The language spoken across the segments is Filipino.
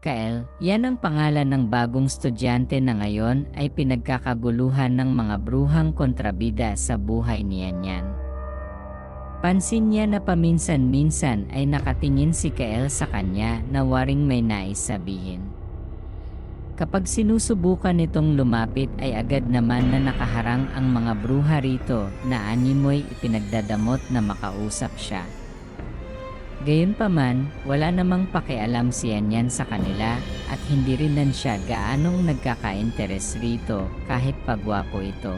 Kael, yan ang pangalan ng bagong estudyante na ngayon ay pinagkakaguluhan ng mga bruhang kontrabida sa buhay niyan yan. Pansin niya na paminsan-minsan ay nakatingin si Kael sa kanya na waring may nais sabihin. Kapag sinusubukan nitong lumapit ay agad naman na nakaharang ang mga bruha rito na animoy ipinagdadamot na makausap siya. Gayunpaman, wala namang pakialam si Yanyan sa kanila at hindi rin nan siya gaanong nagkaka-interes rito kahit pagwapo ito.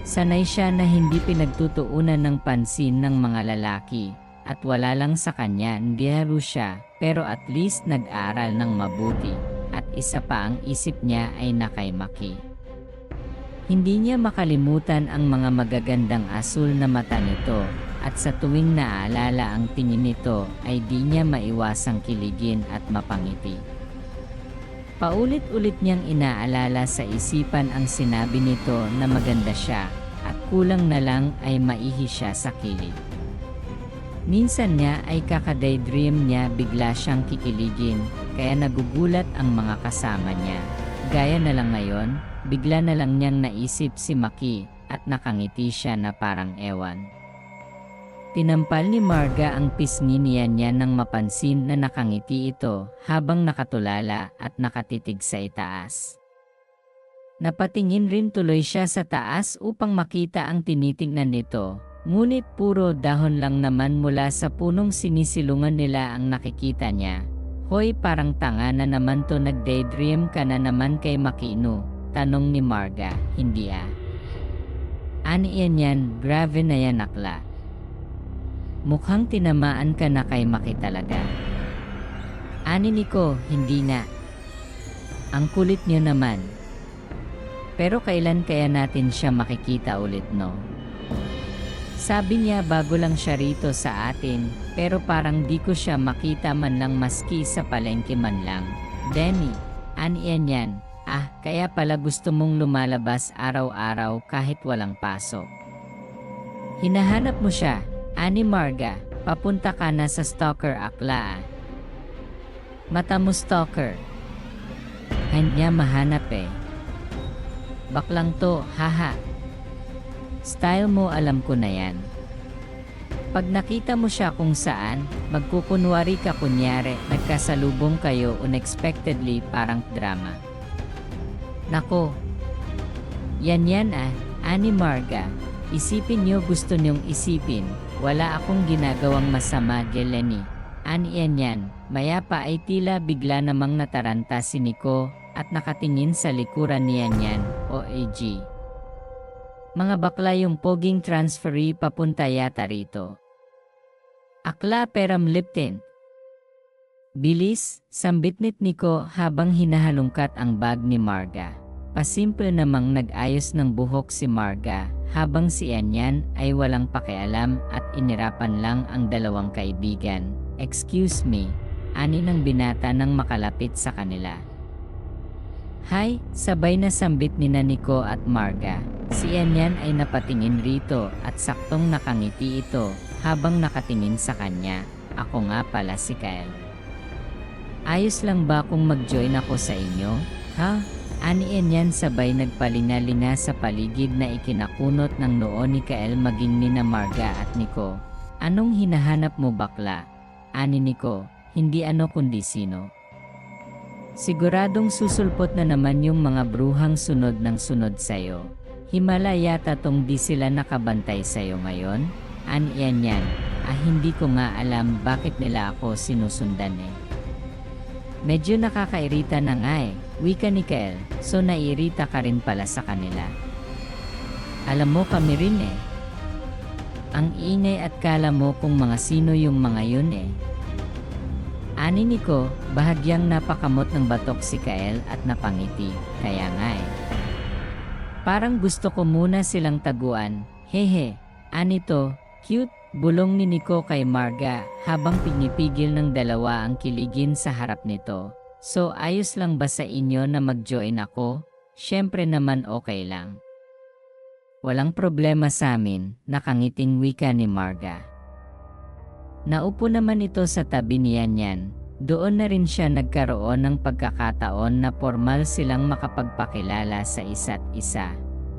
Sanay siya na hindi pinagtutuunan ng pansin ng mga lalaki at wala lang sa kanya haro siya pero at least nag-aral ng mabuti at isa pa ang isip niya ay nakaymaki. Hindi niya makalimutan ang mga magagandang asul na mata nito at sa tuwing naaalala ang tingin nito ay di niya maiwasang kiligin at mapangiti. Paulit-ulit niyang inaalala sa isipan ang sinabi nito na maganda siya at kulang na lang ay maihi siya sa kilig. Minsan niya ay kakadaydream niya bigla siyang kikiligin kaya nagugulat ang mga kasama niya. Gaya na lang ngayon, bigla na lang niyang naisip si Maki at nakangiti siya na parang ewan. Tinampal ni Marga ang pisngi niya niya nang mapansin na nakangiti ito habang nakatulala at nakatitig sa itaas. Napatingin rin tuloy siya sa taas upang makita ang tinitingnan nito, ngunit puro dahon lang naman mula sa punong sinisilungan nila ang nakikita niya. Hoy parang tanga na naman to nag-daydream ka na naman kay Makino, tanong ni Marga, hindi ah. Ani yan yan, grave na yan akla. Mukhang tinamaan ka na kay Maki talaga. Ani Niko, hindi na. Ang kulit niyo naman. Pero kailan kaya natin siya makikita ulit no? Sabi niya bago lang siya rito sa atin, pero parang di ko siya makita man lang maski sa palengke man lang. Denny, ani yan yan. Ah, kaya pala gusto mong lumalabas araw-araw kahit walang pasok. Hinahanap mo siya, Ani Marga, papunta ka na sa stalker akla. Mata mo stalker. Kanya mahanap eh. Baklang to, haha. Style mo alam ko na yan. Pag nakita mo siya kung saan, magkukunwari ka kunyari, nagkasalubong kayo unexpectedly parang drama. Nako, yan yan ah, Ani Marga, isipin niyo gusto niyong isipin, wala akong ginagawang masama, Geleni. Ani yan maya pa ay tila bigla namang nataranta si Nico at nakatingin sa likuran niyan yan, OAG. Mga bakla yung poging transferee papunta yata rito. Akla peram liptin. Bilis, sambitnit Nico habang hinahalungkat ang bag ni Marga. Pasimple namang nag-ayos ng buhok si Marga habang si Anyan ay walang pakialam at inirapan lang ang dalawang kaibigan. Excuse me, ani ng binata nang makalapit sa kanila. Hay, sabay na sambit ni Nico at Marga. Si Anyan ay napatingin rito at saktong nakangiti ito habang nakatingin sa kanya. Ako nga pala si Kyle. Ayos lang ba kung mag-join ako sa inyo? Ha? Aniin yan sabay nagpalinalina sa paligid na ikinakunot ng noo ni Kael maging ni na Marga at Nico. Anong hinahanap mo bakla? Ani Nico, hindi ano kundi sino. Siguradong susulpot na naman yung mga bruhang sunod ng sunod sa'yo. Himala yata tong di sila nakabantay sa'yo ngayon? Aniyan yan, ah hindi ko nga alam bakit nila ako sinusundan eh. Medyo nakakairita na nga eh, wika ni Kel, so nairita ka rin pala sa kanila. Alam mo kami rin eh. Ang ingay at kala mo kung mga sino yung mga yun eh. Ani Nico, bahagyang napakamot ng batok si Kael at napangiti, kaya nga eh. Parang gusto ko muna silang taguan, hehe, ani to, cute, bulong ni Nico kay Marga habang pinipigil ng dalawa ang kiligin sa harap nito. So ayos lang ba sa inyo na mag-join ako? Syempre naman okay lang. Walang problema sa amin, nakangiting wika ni Marga. Naupo naman ito sa tabi ni Yanyan, Doon na rin siya nagkaroon ng pagkakataon na formal silang makapagpakilala sa isa't isa.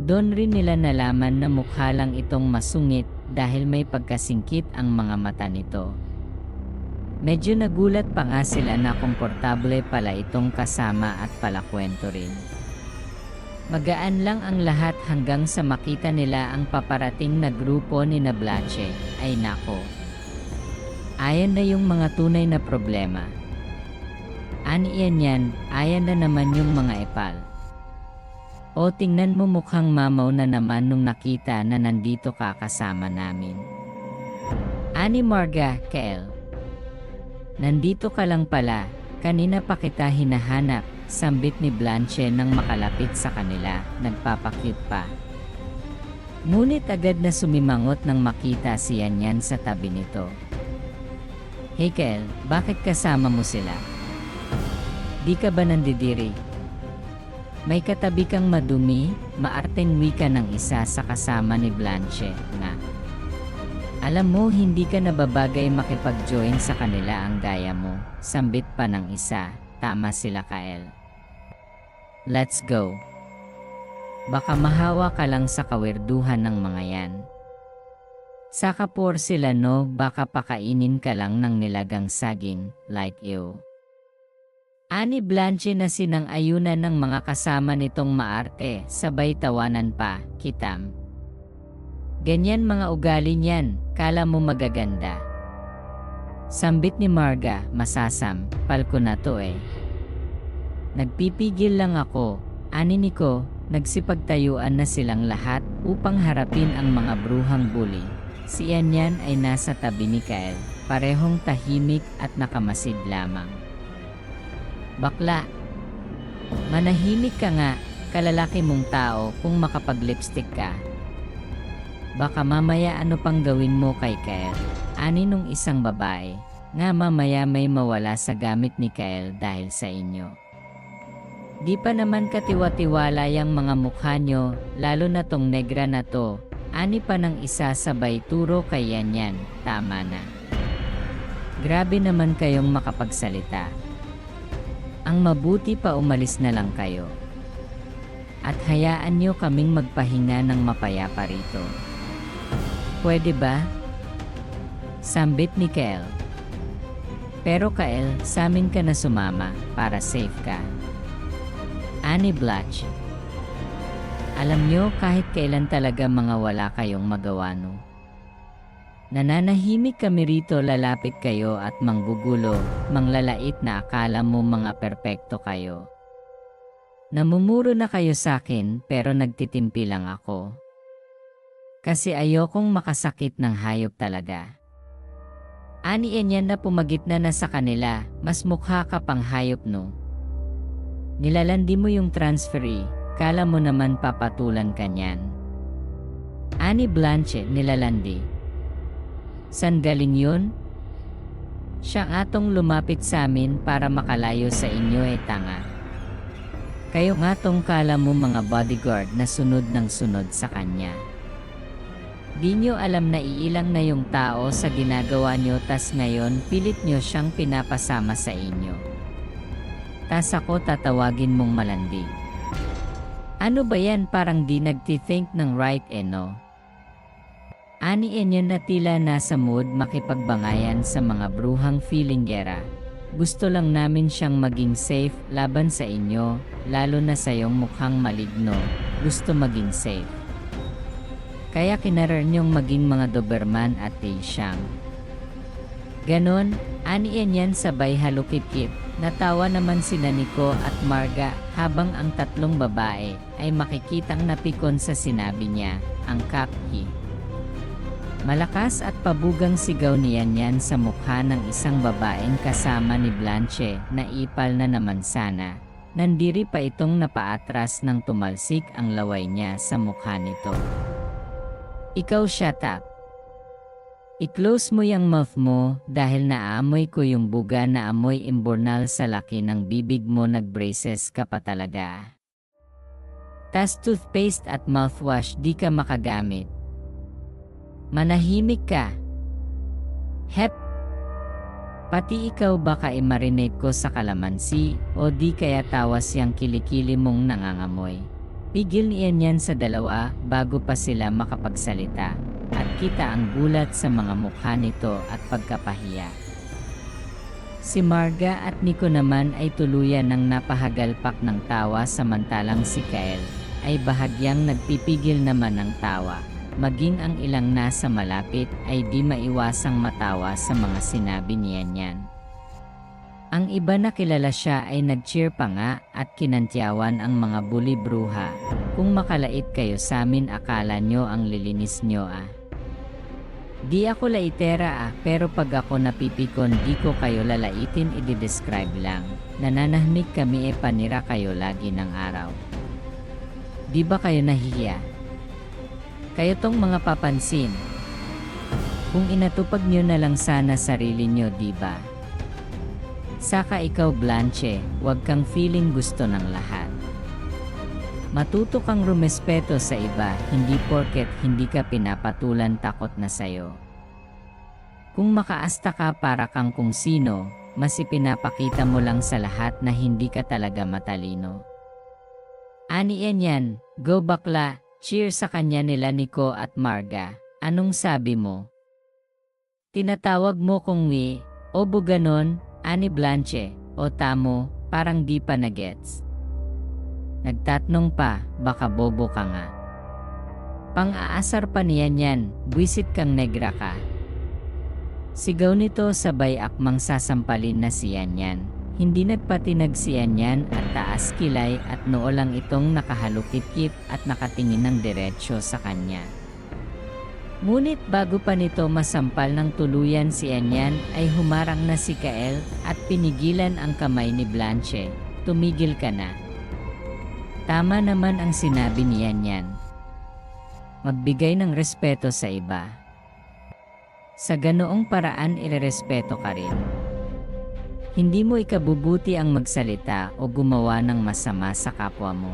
Doon rin nila nalaman na mukha lang itong masungit dahil may pagkasingkit ang mga mata nito. Medyo nagulat pa nga sila na komportable pala itong kasama at palakwento rin. Magaan lang ang lahat hanggang sa makita nila ang paparating na grupo ni na Blanche. Ay nako. Ayan na yung mga tunay na problema. Aniyan yan, ayan na naman yung mga epal. O tingnan mo mukhang mamaw na naman nung nakita na nandito ka kasama namin. Ani Marga, Kel. Nandito ka lang pala, kanina pa kita hinahanap, sambit ni Blanche nang makalapit sa kanila, nagpapakyut pa. Ngunit agad na sumimangot nang makita si Yanyan sa tabi nito. Hey Kel, bakit kasama mo sila? Di ka ba nandidiri? May katabi kang madumi, maarteng wika ng isa sa kasama ni Blanche nga. Alam mo hindi ka nababagay makipag-join sa kanila ang gaya mo, sambit pa ng isa, tama sila Kael. Let's go. Baka mahawa ka lang sa kawirduhan ng mga yan. Saka por sila no, baka pakainin ka lang ng nilagang saging, like you. Ani Blanche na sinang ayunan ng mga kasama nitong maarte, sabay tawanan pa, kitam. Ganyan mga ugali niyan, kala mo magaganda. Sambit ni Marga, masasam, palko na to eh. Nagpipigil lang ako, ani niko, nagsipagtayuan na silang lahat upang harapin ang mga bruhang bully. Si Yanyan ay nasa tabi ni Kyle, parehong tahimik at nakamasid lamang. Bakla, manahimik ka nga, kalalaki mong tao kung makapag-lipstick ka. Baka mamaya ano pang gawin mo kay Kyle, ani nung isang babae, nga mamaya may mawala sa gamit ni Kyle dahil sa inyo. Di pa naman katiwa-tiwala yung mga mukha nyo, lalo na tong negra na to, ani pa ng isa sabay turo kay Yanyan, tama na. Grabe naman kayong makapagsalita. Ang mabuti pa umalis na lang kayo. At hayaan nyo kaming magpahinga ng mapayapa rito. Pwede ba? Sambit ni Kel. Pero Kael, sa ka na sumama para safe ka. Ani Blatch. Alam nyo kahit kailan talaga mga wala kayong magawa no. Nananahimik kami rito lalapit kayo at manggugulo, manglalait na akala mo mga perpekto kayo. Namumuro na kayo sa akin pero nagtitimpi lang ako. Kasi ayokong makasakit ng hayop talaga. Aniin yan na pumagitna na sa kanila, mas mukha ka pang hayop no. Nilalandi mo yung transferee, kala mo naman papatulan ka niyan. Ani Blanche nilalandi. San yun? Siya atong lumapit sa amin para makalayo sa inyo eh tanga. Kayo nga tong kala mo mga bodyguard na sunod ng sunod sa kanya. Di nyo alam na iilang na yung tao sa ginagawa nyo tas ngayon pilit nyo siyang pinapasama sa inyo. Tas ako tatawagin mong malandi. Ano ba yan parang di nagti-think ng right eh no? Aniin niya na tila nasa mood makipagbangayan sa mga bruhang feelinggera. Gusto lang namin siyang maging safe laban sa inyo, lalo na sa iyong mukhang maligno. Gusto maging safe. Kaya kinarar niyong maging mga Doberman at Taishang. Ganon, aniin yan sabay halukip-kip. Natawa naman sina Nico at Marga habang ang tatlong babae ay makikitang napikon sa sinabi niya, ang kapki. Malakas at pabugang sigaw ni Yanyan sa mukha ng isang babaeng kasama ni Blanche na ipal na naman sana. Nandiri pa itong napaatras ng tumalsik ang laway niya sa mukha nito. Ikaw shut up. I-close mo yung mouth mo dahil naaamoy ko yung buga na amoy imburnal sa laki ng bibig mo nagbraces ka pa talaga. Tas toothpaste at mouthwash di ka makagamit. Manahimik ka. Hep. Pati ikaw baka i-marinate ko sa kalamansi o di kaya tawas yang kilikili mong nangangamoy. Pigil niyan yan sa dalawa bago pa sila makapagsalita at kita ang gulat sa mga mukha nito at pagkapahiya. Si Marga at Nico naman ay tuluyan ng napahagalpak ng tawa samantalang si Kael ay bahagyang nagpipigil naman ng tawa. Maging ang ilang nasa malapit ay di maiwasang matawa sa mga sinabi niya niyan. Ang iba na kilala siya ay nag-cheer pa nga at kinantyawan ang mga bully bruha. Kung makalait kayo sa amin akala nyo ang lilinis nyo ah. Di ako laitera ah, pero pag ako napipikon di ko kayo lalaitin i-describe lang. Nananahmig kami e panira kayo lagi ng araw. Di ba kayo nahihiya? Kayo tong mga papansin. Kung inatupag nyo na lang sana sarili nyo, di ba? Saka ikaw Blanche, wag kang feeling gusto ng lahat. Matuto kang rumespeto sa iba, hindi porket hindi ka pinapatulan takot na sayo. Kung makaasta ka para kang kung sino, mas ipinapakita mo lang sa lahat na hindi ka talaga matalino. Ani yan go bakla, cheer sa kanya nila Nico at Marga. Anong sabi mo? Tinatawag mo kong wi, o buganon, ani Blanche, o tamo, parang di pa nagets. Nagtatnong pa, baka bobo ka nga. Pang-aasar pa niyan yan, buwisit kang negra ka. Sigaw nito sabay akmang sasampalin na siyan yan. Hindi nagpatinag siyan yan at taas kilay at noo lang itong nakahalukit-kit at nakatingin ng diretsyo sa kanya. Ngunit bago pa nito masampal ng tuluyan si Anyan ay humarang na si Kael at pinigilan ang kamay ni Blanche. Tumigil ka na. Tama naman ang sinabi ni Anyan. Magbigay ng respeto sa iba. Sa ganoong paraan irerespeto ka rin. Hindi mo ikabubuti ang magsalita o gumawa ng masama sa kapwa mo.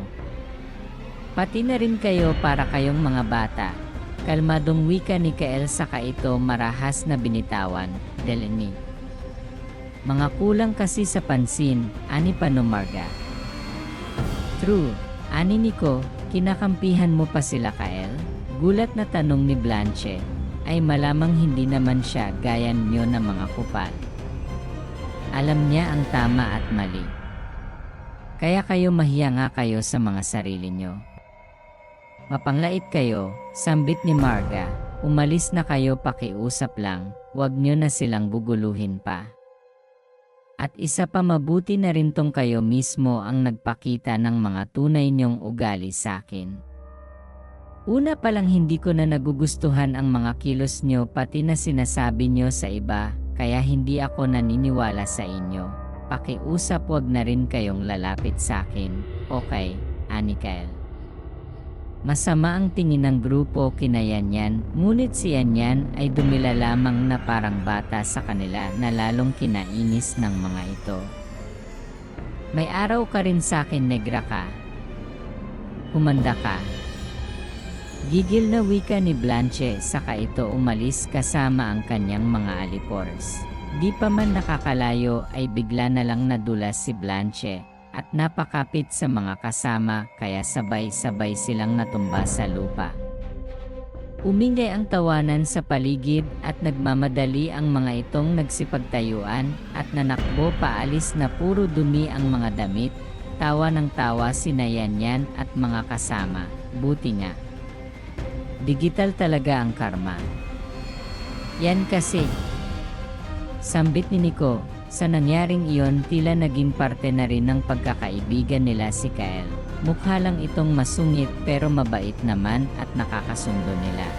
Pati na rin kayo para kayong mga bata. Kalmadong wika ni Kael saka ito marahas na binitawan, Delany. Mga kulang kasi sa pansin, ani panumarga. True, ani Nico, kinakampihan mo pa sila Kael? Gulat na tanong ni Blanche, ay malamang hindi naman siya gaya niyo na mga kupal. Alam niya ang tama at mali. Kaya kayo mahiya nga kayo sa mga sarili niyo. Mapanglait kayo, sambit ni Marga, umalis na kayo pakiusap lang, wag niyo na silang guguluhin pa. At isa pa mabuti na rin tong kayo mismo ang nagpakita ng mga tunay niyong ugali sa akin. Una pa lang hindi ko na nagugustuhan ang mga kilos niyo pati na sinasabi niyo sa iba, kaya hindi ako naniniwala sa inyo. Pakiusap wag na rin kayong lalapit sa akin, okay, Anikel. Masama ang tingin ng grupo kina Yanyan, ngunit si Yanyan ay dumila lamang na parang bata sa kanila na lalong kinainis ng mga ito. May araw ka rin sa akin negra ka. Humanda ka. Gigil na wika ni Blanche saka ito umalis kasama ang kanyang mga alipores. Di pa man nakakalayo ay bigla na lang nadulas si Blanche at napakapit sa mga kasama kaya sabay-sabay silang natumba sa lupa. Umingay ang tawanan sa paligid at nagmamadali ang mga itong nagsipagtayuan at nanakbo paalis na puro dumi ang mga damit, tawa ng tawa si Nayanyan at mga kasama, buti nga. Digital talaga ang karma. Yan kasi. Sambit ni Nico, sa nangyaring iyon tila naging parte na rin ng pagkakaibigan nila si Kael. Mukha lang itong masungit pero mabait naman at nakakasundo nila.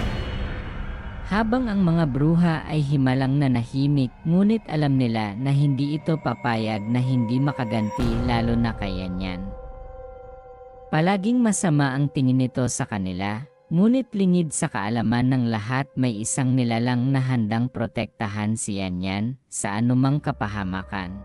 Habang ang mga bruha ay himalang na nahimik, ngunit alam nila na hindi ito papayag na hindi makaganti lalo na kaya niyan. Palaging masama ang tingin nito sa kanila, Ngunit lingid sa kaalaman ng lahat may isang nilalang na handang protektahan si Yanyan sa anumang kapahamakan.